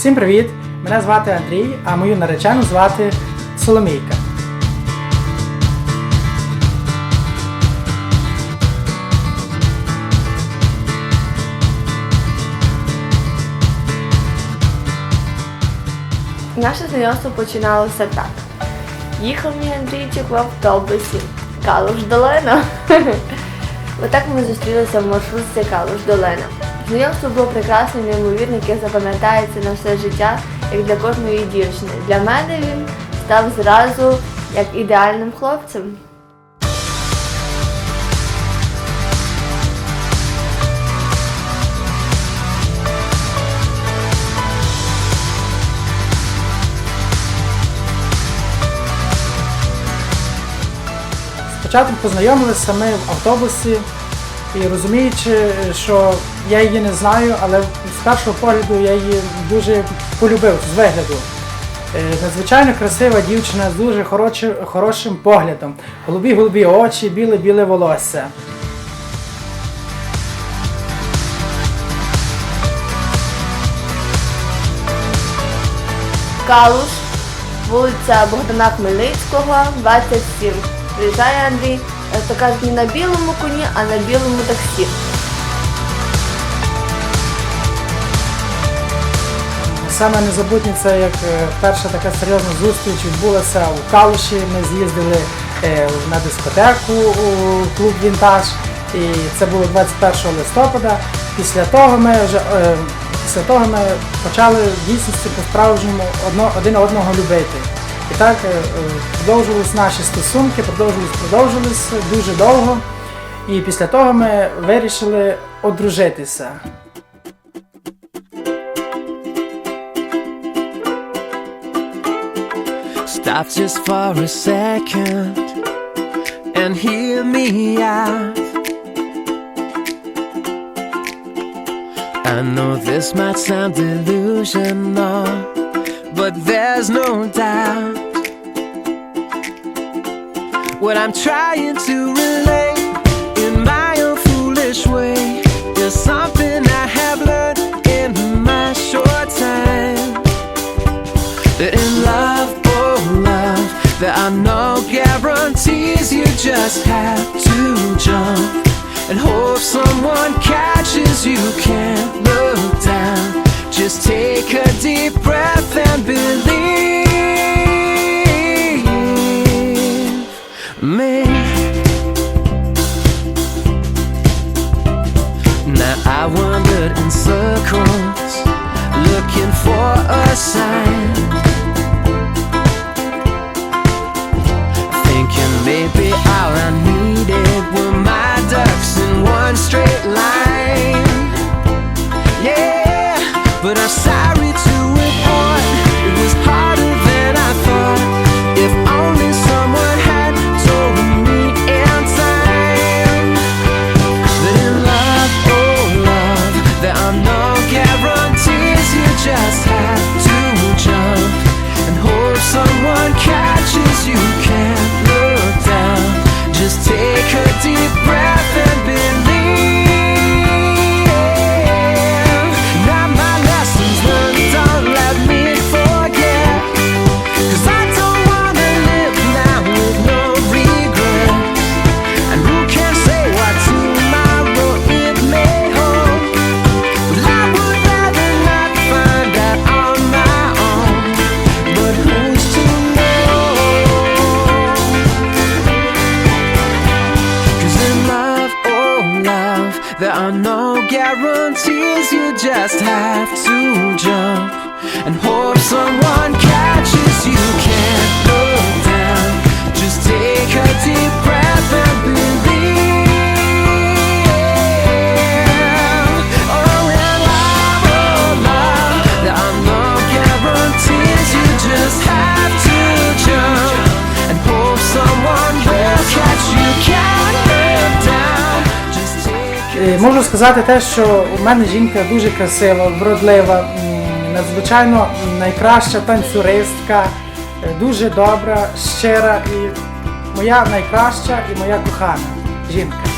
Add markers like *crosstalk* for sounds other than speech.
Всім привіт! Мене звати Андрій, а мою наречену звати Соломійка. Наше знайомство починалося так. Їхав мій Андрійчик в автобусі. Калуш Долина. *laughs* Отак ми зустрілися в маршрутці Калуш Долина. Знайомство було прекрасним, неймовірним, яке запам'ятається на все життя, як для кожної дівчини. Для мене він став зразу як ідеальним хлопцем. Спочатку познайомилися ми в автобусі і розуміючи, що я її не знаю, але з першого погляду я її дуже полюбив з вигляду. Е, Надзвичайно красива дівчина з дуже хорошим, хорошим поглядом. Голубі-голубі очі, біле-біле волосся. Калуш, вулиця Богдана Хмельницького, 27. Приїжджає Андрій, то кажуть, не на білому коні, а на білому таксі. Саме незабутнє це як е, перша така серйозна зустріч відбулася у Калуші. Ми з'їздили е, на дискотеку у клуб Вінтаж. І це було 21 листопада. Після того ми вже е, після того ми почали в дійсності по-справжньому один одного любити. І так е, е, наші стосунки, продовжувались, продовжувались дуже довго. І після того ми вирішили одружитися. Stop just for a second and hear me out. I know this might sound delusional, but there's no doubt. What I'm trying to relate in my own foolish way is something I have learned in my short time that in love, oh love, there are no guarantees. You just have to guarantees. You just have to jump and hope someone Можу сказати те, що у мене жінка дуже красива, вродлива, надзвичайно найкраща танцюристка, е, дуже добра, щира і моя найкраща і моя кохана жінка.